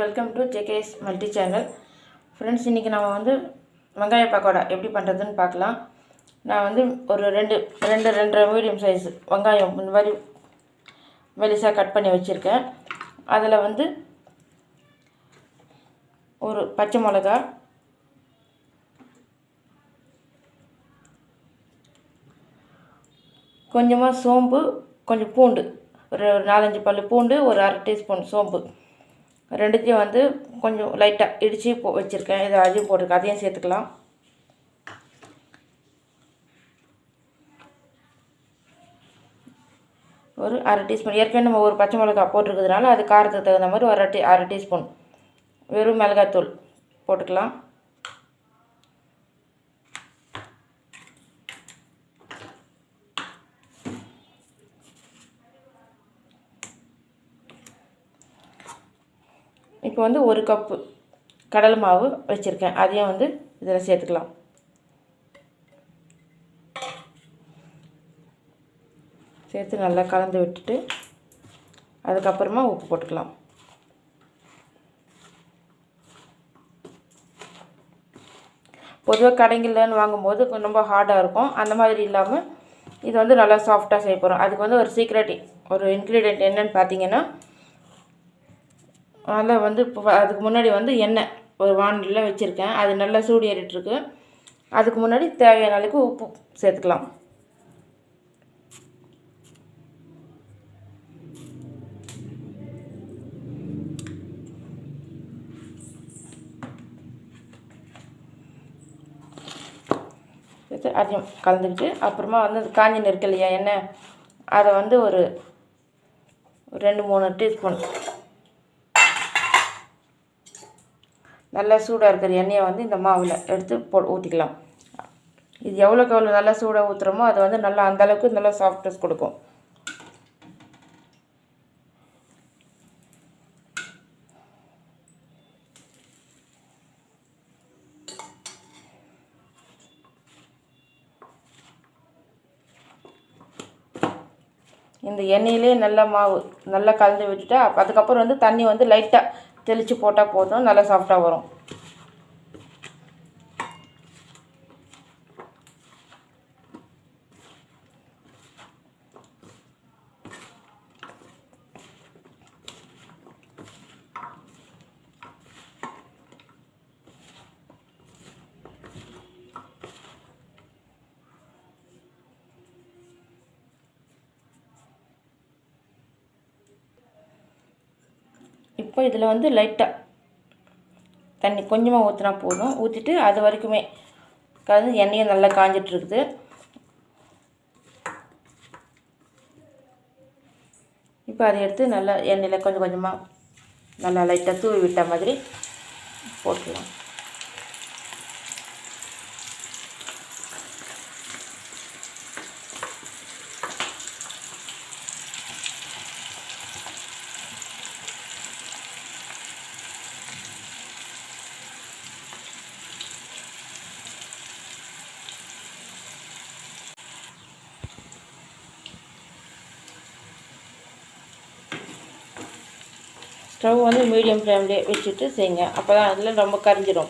Welcome to JKS multi channel friends இன்றைக்கி நம்ம வந்து வெங்காய பக்கோடா எப்படி பண்ணுறதுன்னு பார்க்கலாம். நான் வந்து ஒரு ரெண்டு ரெண்டு ரெண்டரை மீடியம் சைஸ் வெங்காயம் இந்த மாதிரி மெலிசாக கட் பண்ணி வச்சுருக்கேன். அதில் வந்து ஒரு பச்சை மிளகா கொஞ்சமாக சோம்பு கொஞ்சம் பூண்டு ஒரு நாலஞ்சு பல் பூண்டு ஒரு அரை டீஸ்பூன் சோம்பு. ரெண்டுத்தையும் வந்து கொஞ்சம் லைட்டாக இடித்து போ வச்சுருக்கேன். இதை அதையும் போட்டிருக்கேன். அதையும் சேர்த்துக்கலாம். ஒரு அரை டீஸ்பூன். ஏற்கனவே நம்ம ஒரு பச்சை மிளகா போட்டிருக்கிறதுனால அது காரத்துக்கு தகுந்த மாதிரி ஒரு அரை டீ அரை டீஸ்பூன். வெறும் மிளகாத்தூள் போட்டுக்கலாம். இப்போ வந்து ஒரு கப்பு கடலை மாவு வச்சுருக்கேன். அதையும் வந்து இதில் சேர்த்துக்கலாம். சேர்த்து நல்லா கலந்து விட்டுட்டு அதுக்கப்புறமா உப்பு போட்டுக்கலாம். பொதுவாக கடைங்கள்லன்னு வாங்கும்போது ரொம்ப ஹார்டாக இருக்கும். அந்த மாதிரி இல்லாமல் இது வந்து நல்லா சாஃப்டாக செய்ய போகிறோம் அதுக்கு வந்து ஒரு சீக்ரெட் ஒரு இன்க்ரீடியன்ட் என்னென்னு பார்த்தீங்கன்னா நல்லா வந்து இப்போ அதுக்கு முன்னாடி வந்து எண்ணெய் ஒரு வானிலையில் வச்சுருக்கேன். அது நல்லா சூடு ஏறிட்டுருக்கு. அதுக்கு முன்னாடி தேவையான அளவுக்கு உப்பு சேர்த்துக்கலாம். சேர்த்து அதையும் கலந்துக்கிட்டு அப்புறமா வந்து அது காஞ்சி இருக்கு இல்லையா எண்ணெய் அதை வந்து ஒரு ஒரு ரெண்டு மூணு டீஸ்பூன் நல்லா சூடாக இருக்கிற எண்ணெயை வந்து இந்த மாவில் எடுத்து போ ஊற்றிக்கலாம் இது எவ்வளோக்கு எவ்வளோ நல்லா சூடாக ஊற்றுறோமோ அது வந்து நல்லா அந்தளவுக்கு நல்லா சாஃப்ட்னஸ் கொடுக்கும். இந்த எண்ணெயிலே நல்லா மாவு நல்லா கலந்து விட்டுட்டு அதுக்கப்புறம் வந்து தண்ணி வந்து லைட்டாக தெளித்து போட்டால் போதும் நல்லா சாஃப்டாக வரும். இப்போ இதில் வந்து லைட்டாக தண்ணி கொஞ்சமாக ஊற்றினா போதும். ஊற்றிட்டு அது வரைக்குமே கலந்து எண்ணெயும் நல்லா காஞ்சிட்ருக்குது. இப்போ அதை எடுத்து நல்லா எண்ணெயில் கொஞ்சம் கொஞ்சமாக நல்லா லைட்டாக தூவி விட்ட மாதிரி போட்டுக்கலாம் ஸ்டவ் வந்து மீடியம் ஃப்ளேம்லேயே வச்சுட்டு செய்யுங்க அப்போ தான் அதில் ரொம்ப கரிஞ்சிடும்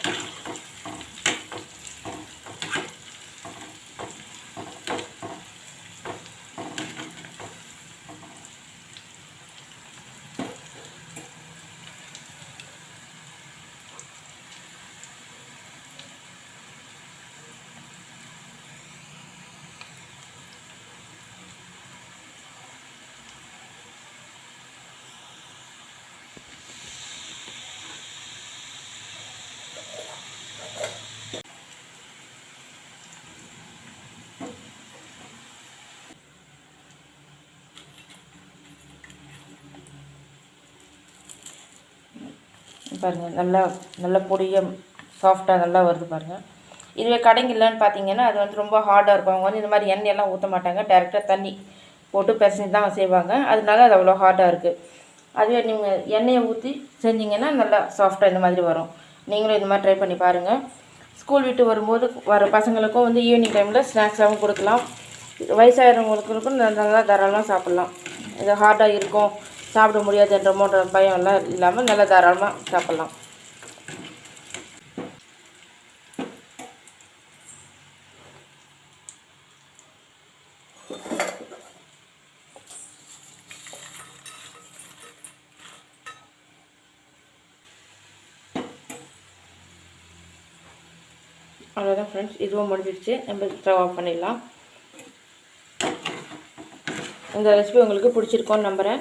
பாருங்கள் நல்லா நல்லா பொடியாக சாஃப்டாக நல்லா வருது பாருங்கள் இதுவே கடைங்கள்லன்னு பார்த்தீங்கன்னா அது வந்து ரொம்ப ஹார்டாக இருக்கும். அவங்க வந்து இந்த மாதிரி எண்ணெயெல்லாம் ஊற்ற மாட்டாங்க. டேரெக்டாக தண்ணி போட்டு பிசைஞ்சு தான் செய்வாங்க. அதனால அது அவ்வளோ ஹார்டாக இருக்குது அதுவே நீங்கள் எண்ணெயை ஊற்றி செஞ்சிங்கன்னா நல்லா சாஃப்டாக இந்த மாதிரி வரும். நீங்களும் இந்த மாதிரி ட்ரை பண்ணி பாருங்கள் ஸ்கூல் விட்டு வரும்போது வர பசங்களுக்கும் வந்து ஈவினிங் டைமில் ஸ்நாக்ஸாகவும் கொடுக்கலாம். வயசாகிறவங்களுக்கும் நல்லா தாராளமாக சாப்பிட்லாம். இது ஹார்டாக இருக்கும். சாப்பிட முடியாதுன்றமோன்ற பயம் எல்லாம் இல்லாமல் நல்லா தாராளமாக சாப்பிட்லாம். அவ்வளோதான் ஃப்ரெண்ட்ஸ் இதுவும் முடிஞ்சிடுச்சு நம்ம ஸ்டவ் ஆஃப் பண்ணிடலாம். இந்த ரெசிபி உங்களுக்கு பிடிச்சிருக்கோன்னு நம்புகிறேன்